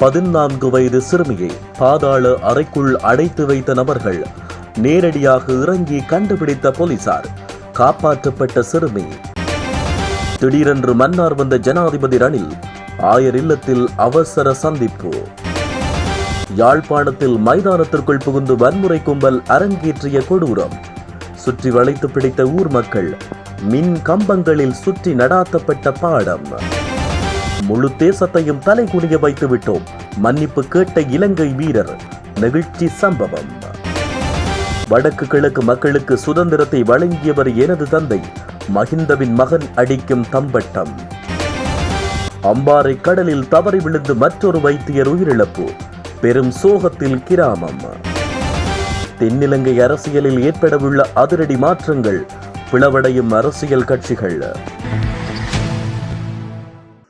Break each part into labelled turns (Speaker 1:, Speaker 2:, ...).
Speaker 1: பதினான்கு வயது சிறுமியை பாதாள அறைக்குள் அடைத்து வைத்த நபர்கள் நேரடியாக இறங்கி கண்டுபிடித்த போலீசார். காப்பாற்றப்பட்ட சிறுமி. திடீரென்று மன்னார் வந்த ஜனாதிபதி ரணில் ஆயர் இல்லத்தில் அவசர சந்திப்பு. யாழ்ப்பாணத்தில் மைதானத்திற்குள் புகுந்து வன்முறை கும்பல் அரங்கேற்றிய கொடூரம். சுற்றி வளைத்து பிடித்த ஊர் மக்கள் மின் கம்பங்களில் சுற்றி நடாத்தப்பட்ட பாடம். முழு தேசத்தையும் தலைகுனிய வைத்து விட்டோம் மன்னிப்பு கேட்ட இலங்கை வீரர் நெகிழ்ச்சி சம்பவம். வடக்கு கிழக்கு மக்களுக்கு சுதந்திரத்தை வழங்கியவர் எனது தந்தை மகிந்தவின் மகன் அடிக்கும் தம்பட்டம். அம்பாறை கடலில் தவறி விழுந்து மற்றொரு வைத்தியர் உயிரிழப்பு. பெரும் சோகத்தில் கிராமம். தென்னிலங்கை அரசியலில் ஏற்படவுள்ள அதிரடி மாற்றங்கள் பிளவடையும் அரசியல் கட்சிகள்.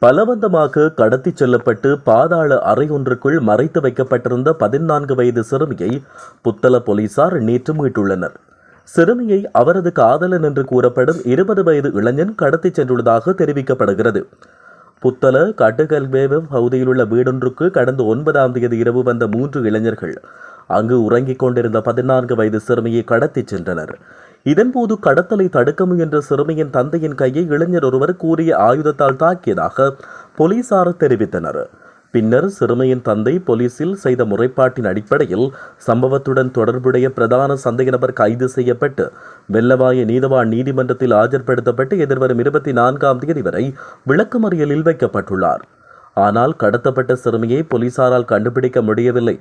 Speaker 1: பலவந்தமாக கடத்திச் செல்லப்பட்டு பாதாள அறை ஒன்றுக்குள் மறைத்து வைக்கப்பட்டிருந்த பதினான்கு வயது சிறுமியை புத்தள போலீசார் நேற்று மீட்டுள்ளனர். சிறுமியை அவரது காதலன் என்று கூறப்படும் இருபது வயது இளைஞன் கடத்திச் சென்றுள்ளதாக தெரிவிக்கப்படுகிறது. புத்தள கட்டுகல்வேவ பகுதியிலுள்ள வீடொன்றுக்கு கடந்த ஒன்பதாம் தேதி இரவு வந்த மூன்று இளைஞர்கள் அங்கு உறங்கிக் கொண்டிருந்த பதினான்கு வயது சிறுமியை கடத்திச் சென்றனர். இதன்போது கடத்தலை தடுக்க முயன்ற சிறுமியின் தந்தையின் கையை இளைஞர் ஒருவர் கூறிய ஆயுதத்தால் தாக்கியதாக போலீசார் தெரிவித்தனர். பின்னர் சிறுமியின் தந்தை போலீசில் செய்த முறைப்பாட்டின் அடிப்படையில் சம்பவத்துடன் தொடர்புடைய பிரதான சந்தேகநபர் கைது செய்யப்பட்டு வெள்ளவாய நீதவான் நீதிமன்றத்தில் ஆஜர்படுத்தப்பட்டு எதிர்வரும் இருபத்தி நான்காம் தேதி வரை விளக்கமறியலில் வைக்கப்பட்டுள்ளார். ஆனால் கடத்தப்பட்ட சிறுமியை போலீசாரால் கண்டுபிடிக்க முடியவில்லை.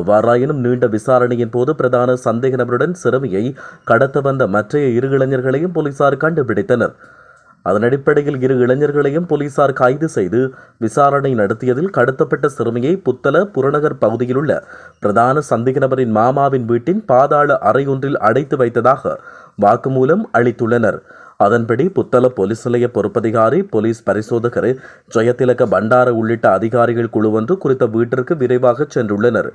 Speaker 1: எவ்வாறாயினும் நீண்ட விசாரணையின் போது பிரதான சந்தேக நபருடன் சிறுமியை கடத்த வந்த மற்றைய இரு இளைஞர்களையும் போலீசார் கண்டுபிடித்தனர். அதன் அடிப்படையில் இரு இளைஞர்களையும் போலீசார் கைது செய்து விசாரணை நடத்தியதில் கடத்தப்பட்ட சிறுமியை புத்தள புறநகர் பகுதியிலுள்ள பிரதான சந்தேக நபரின் மாமாவின் வீட்டின் பாதாள அறையொன்றில் அடைத்து வைத்ததாக வாக்குமூலம் அளித்துள்ளனர். அதன்படி புத்தள போலீஸ் நிலைய பொறுப்பதிகாரி போலீஸ் பரிசோதகர் ஜெயதிலக பண்டார உள்ளிட்ட அதிகாரிகள் குழு ஒன்று குறித்த வீட்டிற்கு விரைவாக சென்றுள்ளனர்.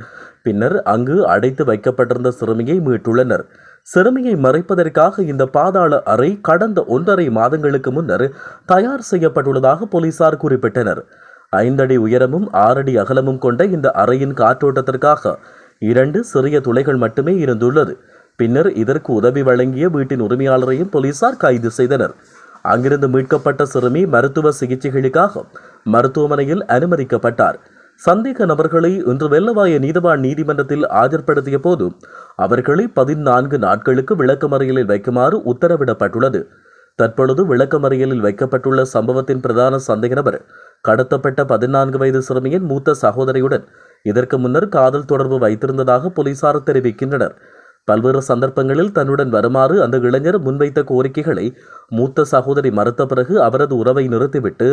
Speaker 1: பின்னர் அங்கு அடைத்து வைக்கப்பட்டிருந்த சிறுமியை மீட்டுள்ளனர். சிறுமியை மறைப்பதற்காக இந்த பாதாள அறை கடந்த ஒன்றரை மாதங்களுக்கு முன்னர் தயார் செய்யப்பட்டுள்ளதாக போலீசார் குறிப்பிட்டனர். ஐந்தடி உயரமும் ஆறடி அகலமும் கொண்ட இந்த அறையின் காற்றோட்டத்திற்காக இரண்டு சிறிய துளைகள் மட்டுமே இருந்துள்ளது. பின்னர் இதற்கு உதவி வழங்கிய வீட்டின் உரிமையாளரையும் போலீசார் கைது செய்தனர். அங்கிருந்து மீட்கப்பட்ட சிறுமி மருத்துவ சிகிச்சைகளுக்காக மருத்துவமனையில் அனுமதிக்கப்பட்டார். சந்தேக நபர்களை இன்று வெள்ளவாய நீதவான் நீதிமன்றத்தில் ஆஜர்படுத்திய போது அவர்களை பதினான்கு நாட்களுக்கு விளக்கமறியலில் வைக்குமாறு உத்தரவிடப்பட்டுள்ளது. தற்பொழுது விளக்கமறியலில் வைக்கப்பட்டுள்ள சம்பவத்தின் பிரதான சந்தேக நபர் கடத்தப்பட்ட பதினான்கு வயது சிறுமியின் மூத்த சகோதரியுடன் இதற்கு முன்னர் காதல் தொடர்பு வைத்திருந்ததாக போலீசார் தெரிவிக்கின்றனர். பல்வேறு சந்தர்ப்பங்களில் தன்னுடன் வருமாறு அந்த இளைஞர் முன்வைத்த கோரிக்கைகளை மூத்த சகோதரி மறுத்த பிறகு அவரது உறவை நிறுத்திவிட்டு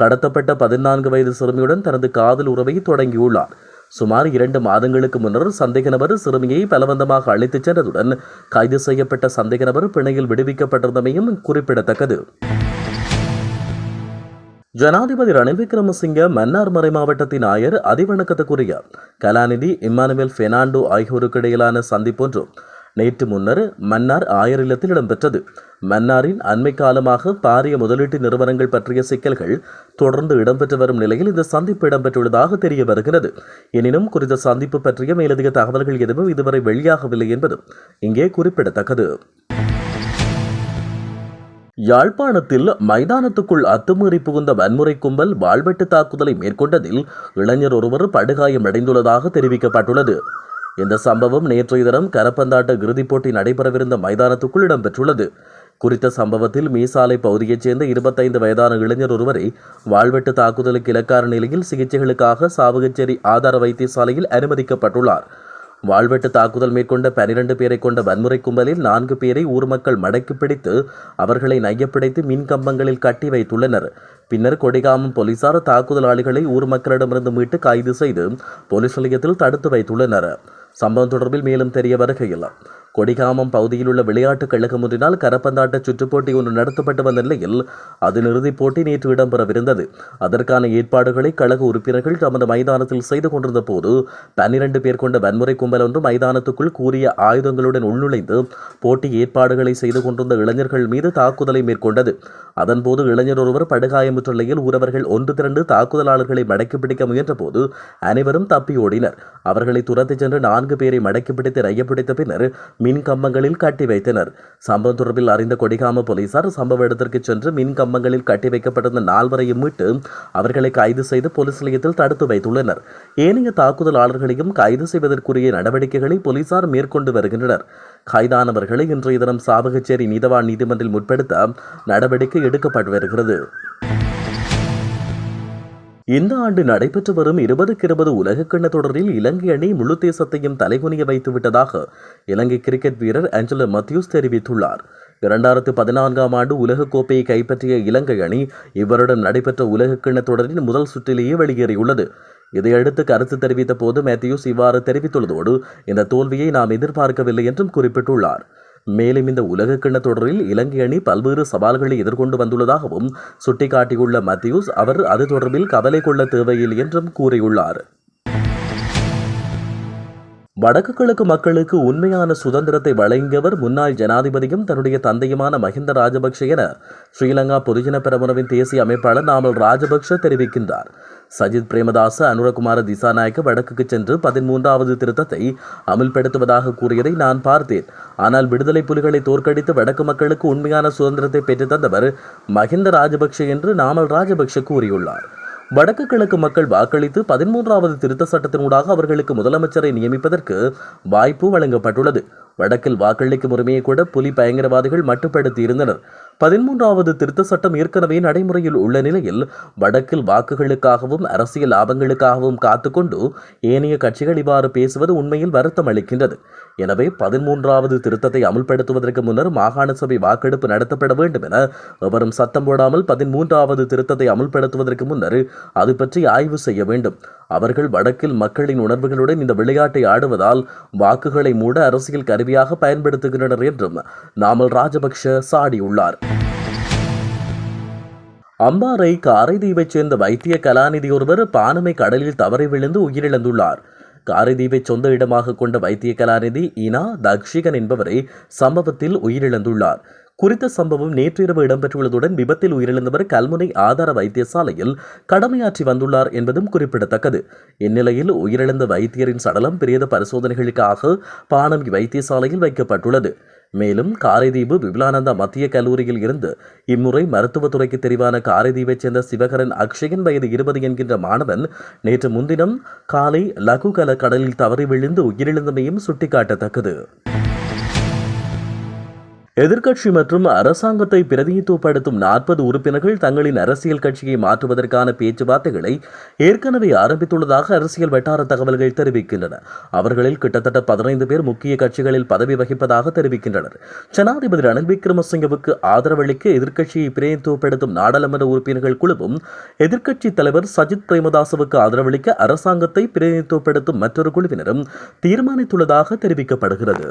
Speaker 1: கடத்தப்பட்ட பதினான்கு வயது சிறுமியுடன் தனது காதல் உறவை தொடங்கியுள்ளார். சுமார் இரண்டு மாதங்களுக்கு முன்னர் சந்தேக நபர் சிறுமியை பலவந்தமாக அழைத்துச் சென்றதுடன் கைது செய்யப்பட்ட சந்தேக நபர் பிணையில் விடுவிக்கப்பட்டிருந்தமையும் குறிப்பிடத்தக்கது. ஜனாதிபதி ரணில் விக்ரமசிங்க மன்னார் மறை மாவட்டத்தின் ஆயர் அதிவணக்கத்துக்குரிய கலாநிதி இம்மானுவேல் பெர்னாண்டோ ஆகியோருக்கு இடையிலான நேற்று முன்னர் மன்னார் ஆயர் இல்லத்தில் இடம்பெற்றது. மன்னாரின் அண்மை காலமாக பாரிய முதலீட்டு நிறுவனங்கள் பற்றிய சிக்கல்கள் தொடர்ந்து இடம்பெற்று வரும் நிலையில் இந்த சந்திப்பு இடம்பெற்றுள்ளதாக தெரிய வருகிறது. எனினும் குறித்த சந்திப்பு பற்றிய மேலதிக தகவல்கள் எதுவும் இதுவரை வெளியாகவில்லை என்பதும் இங்கே குறிப்பிடத்தக்கது. யாழ்ப்பாணத்தில் மைதானத்துக்குள் அத்துமீறி புகுந்த வன்முறை கும்பல் வாழ்வெட்டு தாக்குதலை மேற்கொண்டதில் இளைஞர் ஒருவர் படுகாயமடைந்துள்ளதாக தெரிவிக்கப்பட்டுள்ளது. இந்த சம்பவம் நேற்றைய தினம் கரப்பந்தாட்ட இறுதிப் போட்டி நடைபெறவிருந்த மைதானத்துக்குள் இடம்பெற்றுள்ளது. குறித்த சம்பவத்தில் மீசாலை பகுதியைச் சேர்ந்த இருபத்தைந்து வயதான இளைஞர் ஒருவரை வாழ்வெட்டு தாக்குதலுக்கு இலக்கார நிலையில் சிகிச்சைகளுக்காக சாவகச்சேரி ஆதார வைத்தியசாலையில் அனுமதிக்கப்பட்டுள்ளார். வாழ்வெட்டு தாக்குதல் மேற்கொண்ட பனிரெண்டு பேரை கொண்ட வன்முறை கும்பலில் நான்கு பேரை ஊர் மக்கள் மடக்கி பிடித்து அவர்களை நையப்பிடித்து மின் கம்பங்களில் கட்டி வைத்துள்ளனர். பின்னர் கொடிகாமம் போலீசார் தாக்குதலாளிகளை ஊர் மக்களிடமிருந்து மீட்டு கைது செய்து போலீஸ் நிலையத்தில் தடுத்து வைத்துள்ளனர். சம்பவம் தொடர்பில் மேலும் தெரிய வருகையில் கொடிகாமம் பகுதியில் உள்ள விளையாட்டுக் கழகம் ஒன்றினால் கரப்பந்தாட்ட சுற்றுப்போட்டி ஒன்று நடத்தப்பட்டு வந்த நிலையில் அதன் இறுதிப் போட்டி நேற்று இடம்பெறவிருந்தது. அதற்கான ஏற்பாடுகளை கழக உறுப்பினர்கள் தமது மைதானத்தில் செய்து கொண்டிருந்த போது பன்னிரண்டு பேர் கொண்ட வன்முறை கும்பல் ஒன்று மைதானத்துக்குள் கூறிய ஆயுதங்களுடன் உள்நுழைந்து போட்டி ஏற்பாடுகளை செய்து கொண்டிருந்த இளைஞர்கள் மீது தாக்குதலை மேற்கொண்டது. அதன்போது இளைஞர் ஒருவர் படுகாயமுற்ற நிலையில் ஊரவர்கள் ஒன்று திரண்டு தாக்குதலாளர்களை மடக்கி பிடிக்க முயன்றபோது அனைவரும் தப்பி ஓடினர். அவர்களை துரத்தி சென்று நான்கு நான்கு பேரை மடக்கிப்பிடித்து ரையப்பிடித்த பின்னர் மின் கம்பங்களில் கட்டி வைத்தனர். சம்பவம் தொடர்பில் அறிந்த கொடிகாம போலீசார் சம்பவ இடத்திற்கு சென்று மின் கம்பங்களில் கட்டி வைக்கப்பட்டிருந்த நால்வரையும் மீட்டு அவர்களை கைது செய்து போலீஸ் நிலையத்தில் தடுத்து வைத்துள்ளனர். ஏனைய தாக்குதலாளர்களையும் கைது செய்வதற்குரிய நடவடிக்கைகளை போலீசார் மேற்கொண்டு வருகின்றனர். கைதானவர்களை இன்றைய தினம் சாவகச்சேரி நீதவான் நீதிமன்றில் முற்படுத்த நடவடிக்கை எடுக்கப்பட்டு வருகிறது. இந்த ஆண்டு நடைபெற்று வரும் இருபதுக்கு இருபது உலகக்கிண்ண தொடரில் இலங்கை அணி முழு தேசத்தையும் தலைகுனிய வைத்து விட்டதாக இலங்கை கிரிக்கெட் வீரர் ஆஞ்சலோ மத்யூஸ் தெரிவித்துள்ளார். இரண்டாயிரத்து பதினான்காம் ஆண்டு உலகக்கோப்பையை கைப்பற்றிய இலங்கை அணி இவருடன் நடைபெற்ற உலகக்கிண்ண தொடரின் முதல் சுற்றிலேயே வெளியேறியுள்ளது. இதையடுத்து கருத்து தெரிவித்த போது மேத்யூஸ் இவ்வாறு தெரிவித்துள்ளதோடு இந்த தோல்வியை நாம் எதிர்பார்க்கவில்லை என்றும் குறிப்பிட்டுள்ளார். மேலும் இந்த உலக உலகக்கிண்ண தொடரில் இலங்கை அணி பல்வேறு சவால்களை எதிர்கொண்டு வந்துள்ளதாகவும் சுட்டிக்காட்டியுள்ள மத்தியூஸ் அவர் அது தொடர்பில் கவலை கொள்ள தேவையில்லை என்றும் கூறியுள்ளார். வடக்கு கிழக்கு மக்களுக்கு உண்மையான சுதந்திரத்தை வழங்கியவர் முன்னாள் ஜனாதிபதியும் தன்னுடைய தந்தையுமான மஹிந்த ராஜபக்ஷ என ஸ்ரீலங்கா பொதுஜன பெரமுனவின் தேசிய அமைப்பாளர் நாமல் ராஜபக்ஷ தெரிவிக்கின்றார். சஜித் பிரேமதாச அனுரகுமார திசாநாயக்க வடக்குக்கு சென்று பதிமூன்றாவது திருத்தத்தை அமல்படுத்துவதாக கூறியதை நான் பார்த்தேன். ஆனால் விடுதலை புலிகளை தோற்கடித்து வடக்கு மக்களுக்கு உண்மையான சுதந்திரத்தை பெற்றுத்தந்தவர் மஹிந்த ராஜபக்ஷ என்று நாமல் ராஜபக்ஷ கூறியுள்ளார். வடக்கு கிழக்கு மக்கள் வாக்களித்து பதிமூன்றாவது திருத்த சட்டத்தினூடாக அவர்களுக்கு முதலமைச்சரை நியமிப்பதற்கு வாய்ப்பு வழங்கப்பட்டுள்ளது. வடக்கில் வாக்களிக்கும் உரிமையை கூட புலி பயங்கரவாதிகள் மட்டுப்படுத்தி இருந்தனர் பதிமூன்றாவது திருத்த சட்டம் ஏற்கனவே நடைமுறையில் உள்ள நிலையில் வடக்கில் வாக்குகளுக்காகவும் அரசியல் லாபங்களுக்காகவும் காத்துக்கொண்டு ஏனைய கட்சிகள் இவ்வாறு பேசுவது உண்மையில் வருத்தம் அளிக்கின்றது. எனவே பதிமூன்றாவது திருத்தத்தை அமுல்படுத்துவதற்கு முன்னர் மாகாண சபை வாக்கெடுப்பு நடத்தப்பட வேண்டும் என எவரும் சத்தம் போடாமல் பதிமூன்றாவது திருத்தத்தை அமுல்படுத்துவதற்கு முன்னர் அது பற்றி ஆய்வு செய்ய வேண்டும். அவர்கள் வடக்கில் மக்களின் உணர்வுகளுடன் இந்த விளையாட்டை ஆடுவதால் வாக்குகளை மூட அரசியல் கருவியாக பயன்படுத்துகின்றனர் என்றும் நாமல் ராஜபக்ஷ சாடியுள்ளார். அம்பாறை காரைதீவைச் சேர்ந்த வைத்திய கலாநிதி ஒருவர் பானமை கடலில் தவறி விழுந்து உயிரிழந்துள்ளார். காரைதீவை சொந்த இடமாக கொண்ட வைத்திய கலாநிதி இனா தக்ஷிகன் என்பவரை சம்பவத்தில் உயிரிழந்துள்ளார். குறித்த சம்பவம் நேற்றிரவு இடம்பெற்றுள்ளதுடன் விபத்தில் உயிரிழந்தவர் கல்முனை ஆதார வைத்தியசாலையில் கடமையாற்றி வந்துள்ளார் என்பதும் குறிப்பிடத்தக்கது. இந்நிலையில் உயிரிழந்த வைத்தியரின் சடலம் பிரேத பரிசோதனைகளுக்காக பாணம் வைத்தியசாலையில் வைக்கப்பட்டுள்ளது. மேலும் காரைதீவு விபுலானந்தா மத்திய கல்லூரியில் இருந்து இம்முறை மருத்துவத்துறைக்கு தெரிவான காரைதீவைச் சேர்ந்த சிவகரன் அக்ஷயன் வயது இருபது என்கின்ற மாணவன் நேற்று முன்தினம் காலை லகுகல கடலில் தவறி விழுந்து உயிரிழந்தமையும் சுட்டிக்காட்டத்தக்கது. எதிர்க்கட்சி மற்றும் அரசாங்கத்தை பிரதிநிதித்துவப்படுத்தும் நாற்பது உறுப்பினர்கள் தங்களின் அரசியல் கட்சியை மாற்றுவதற்கான பேச்சுவார்த்தைகளை ஏற்கனவே ஆரம்பித்துள்ளதாக அரசியல் வட்டார தகவல்கள் தெரிவிக்கின்றன. அவர்களில் கிட்டத்தட்ட பதினைந்து பேர் முக்கிய கட்சிகளில் பதவி வகிப்பதாக தெரிவிக்கின்றனர். ஜனாதிபதி ரணில் விக்ரமசிங்கவுக்கு ஆதரவளிக்க எதிர்க்கட்சியை பிரதிநிதித்துவப்படுத்தும் நாடாளுமன்ற உறுப்பினர்கள் குழுவும் எதிர்க்கட்சி தலைவர் சஜித் பிரேமதாசவுக்கு ஆதரவளிக்க அரசாங்கத்தை பிரதிநிதித்துவப்படுத்தும் மற்றொரு குழுவினரும் தீர்மானித்துள்ளதாக தெரிவிக்கப்படுகிறது.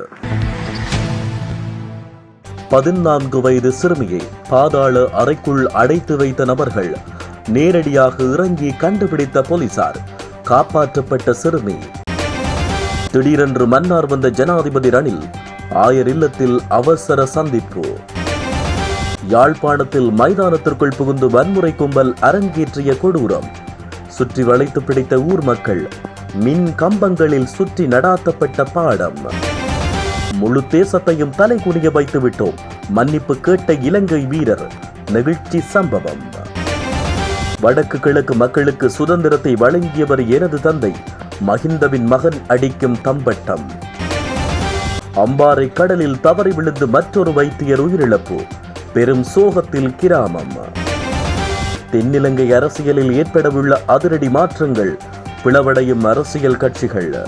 Speaker 1: பதினான்கு வயது சிறுமியை பாதாள அறைக்குள் அடைத்து வைத்த நபர்கள் நேரடியாக இறங்கி கண்டுபிடித்த போலீசார். காப்பாற்றப்பட்ட சிறுமி. திடீரென்று மன்னார் வந்த ஜனாதிபதி ரணில் ஆயர் இல்லத்தில் அவசர சந்திப்பு. யாழ்ப்பாணத்தில் மைதானத்திற்குள் புகுந்து வன்முறை கும்பல் அரங்கேற்றிய கொடூரம். சுற்றி வளைத்து பிடித்த ஊர் மக்கள் மின் கம்பங்களில் சுற்றி நடாத்தப்பட்ட பாடம். முழு தேசத்தையும் தலை குனிய வைத்து விட்டோம் மன்னிப்பு கேட்ட இலங்கை வீரர் நெகிழ்ச்சி சம்பவம். வடக்கு கிழக்கு மக்களுக்கு சுதந்திரத்தை வழங்கியவர் எனது தந்தை மஹிந்தவின் மகன் அடிக்கும் தம்பட்டம். அம்பாறை கடலில் தவறி விழுந்து மற்றொரு வைத்தியர் உயிரிழப்பு. பெரும் சோகத்தில் கிராமம். தென்னிலங்கை அரசியலில் ஏற்படவுள்ள அதிரடி மாற்றங்கள் பிளவடையும் அரசியல் கட்சிகள்.